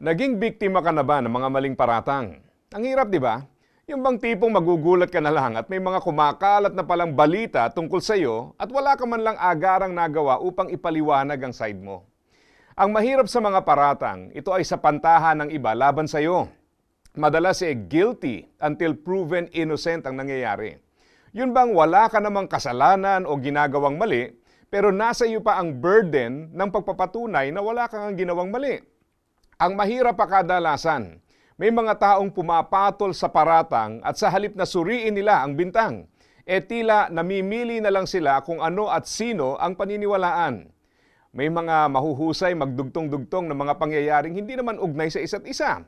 Naging biktima ka na ba ng mga maling paratang? Ang hirap, di ba? Yung bang tipong magugulat ka na lang at may mga kumakalat na palang balita tungkol sa iyo at wala ka man lang agarang nagawa upang ipaliwanag ang side mo. Ang mahirap sa mga paratang, ito ay sa pantahan ng iba laban sa iyo. Madalas eh guilty until proven innocent ang nangyayari. Yun bang wala ka namang kasalanan o ginagawang mali, pero nasa iyo pa ang burden ng pagpapatunay na wala kang ginawang mali. Ang mahirap pa kadalasan, may mga taong pumapatol sa paratang at sa halip na suriin nila ang bintang, e tila namimili na lang sila kung ano at sino ang paniniwalaan. May mga mahuhusay magdugtong-dugtong ng mga pangyayaring hindi naman ugnay sa isa't isa.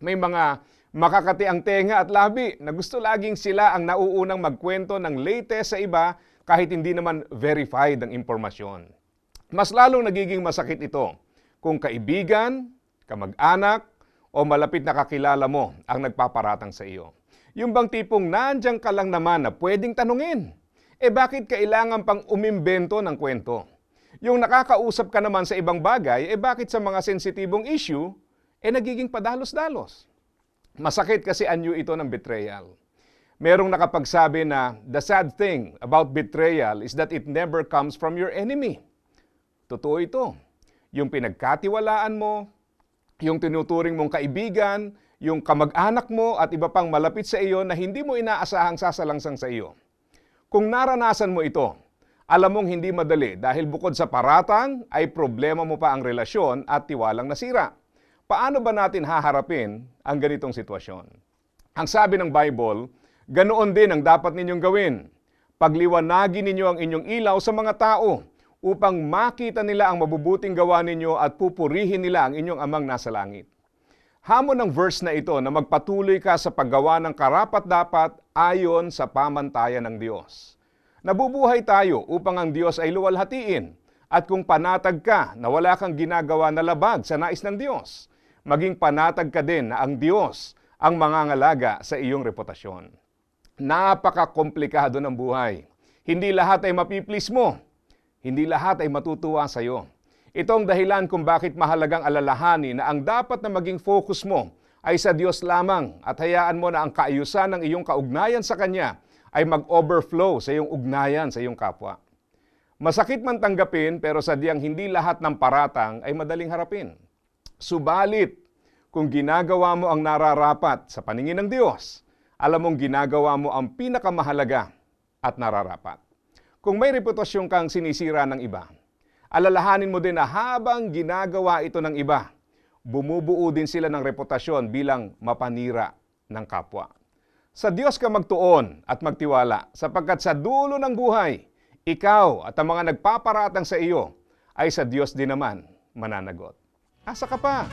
May mga makakati ang tenga at labi na gusto laging sila ang nauunang magkwento ng latest sa iba kahit hindi naman verified ang impormasyon. Mas lalong nagiging masakit ito kung kaibigan, kamag-anak, o malapit na kakilala mo ang nagpaparatang sa iyo. Yung bang tipong nandiyan ka lang naman na pwedeng tanungin. Eh bakit kailangan pang umimbento ng kwento? Yung nakakausap ka naman sa ibang bagay, eh bakit sa mga sensitibong issue, eh nagiging padalos-dalos? Masakit kasi anyo ito ng betrayal. Merong nakapagsabi na the sad thing about betrayal is that it never comes from your enemy. Totoo ito. Yung pinagkatiwalaan mo, yung tinuturing mong kaibigan, yung kamag-anak mo at iba pang malapit sa iyo na hindi mo inaasahang sasalangsang sa iyo. Kung naranasan mo ito, alam mong hindi madali dahil bukod sa paratang ay problema mo pa ang relasyon at tiwalang nasira. Paano ba natin haharapin ang ganitong sitwasyon? Ang sabi ng Bible, ganoon din ang dapat ninyong gawin. Pagliwanagin ninyo ang inyong ilaw sa mga tao upang makita nila ang mabubuting gawa ninyo at pupurihin nila ang inyong amang nasa langit. Hamon ng verse na ito na magpatuloy ka sa paggawa ng karapat-dapat ayon sa pamantayan ng Diyos. Nabubuhay tayo upang ang Diyos ay luwalhatiin at kung panatag ka na wala kang ginagawa na labag sa nais ng Diyos, maging panatag ka din na ang Diyos ang mangangalaga sa iyong reputasyon. Napaka-komplikado ng buhay. Hindi lahat ay mapiplis mo. Hindi lahat ay matutuwa sa iyo. Ito ang dahilan kung bakit mahalagang alalahanin na ang dapat na maging focus mo ay sa Diyos lamang at hayaan mo na ang kaayusan ng iyong kaugnayan sa Kanya ay mag-overflow sa iyong ugnayan sa iyong kapwa. Masakit man tanggapin pero sadyang hindi lahat ng paratang ay madaling harapin. Subalit, kung ginagawa mo ang nararapat sa paningin ng Diyos, alam mong ginagawa mo ang pinakamahalaga at nararapat. Kung may reputasyon kang sinisira ng iba, alalahanin mo din na habang ginagawa ito ng iba, bumubuo din sila ng reputasyon bilang mapanira ng kapwa. Sa Diyos ka magtuon at magtiwala sapagkat sa dulo ng buhay, ikaw at ang mga nagpaparatang sa iyo ay sa Diyos din naman mananagot. Asa ka pa?